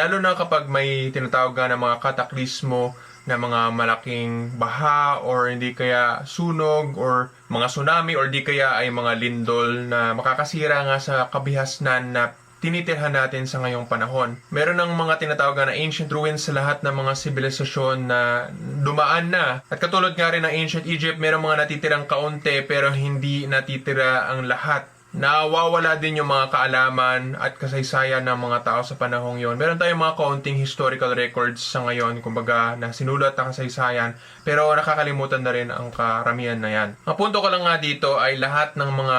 Lalo na kapag may tinatawag nga ng mga kataklismo na mga malaking baha or hindi kaya sunog or mga tsunami or di kaya ay mga lindol na makakasira nga sa kabihasnan na tinitirhan natin sa ngayong panahon. Meron ng mga tinatawag na ancient ruins sa lahat ng mga sibilisasyon na dumaan na. At katulad nga rin ng ancient Egypt, meron mga natitirang kaunti pero hindi natitira ang lahat. Nawawala din yung mga kaalaman at kasaysayan ng mga tao sa panahong yon. Meron tayong mga kaunting historical records sa ngayon, kumbaga na sinulat na kasaysayan, pero nakakalimutan na rin ang karamihan na yan. Ang punto ko lang nga dito ay lahat ng mga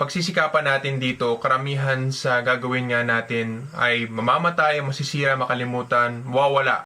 pagsisikapan natin dito, karamihan sa gagawin nga natin ay mamamatay, masisira, makalimutan, mawawala.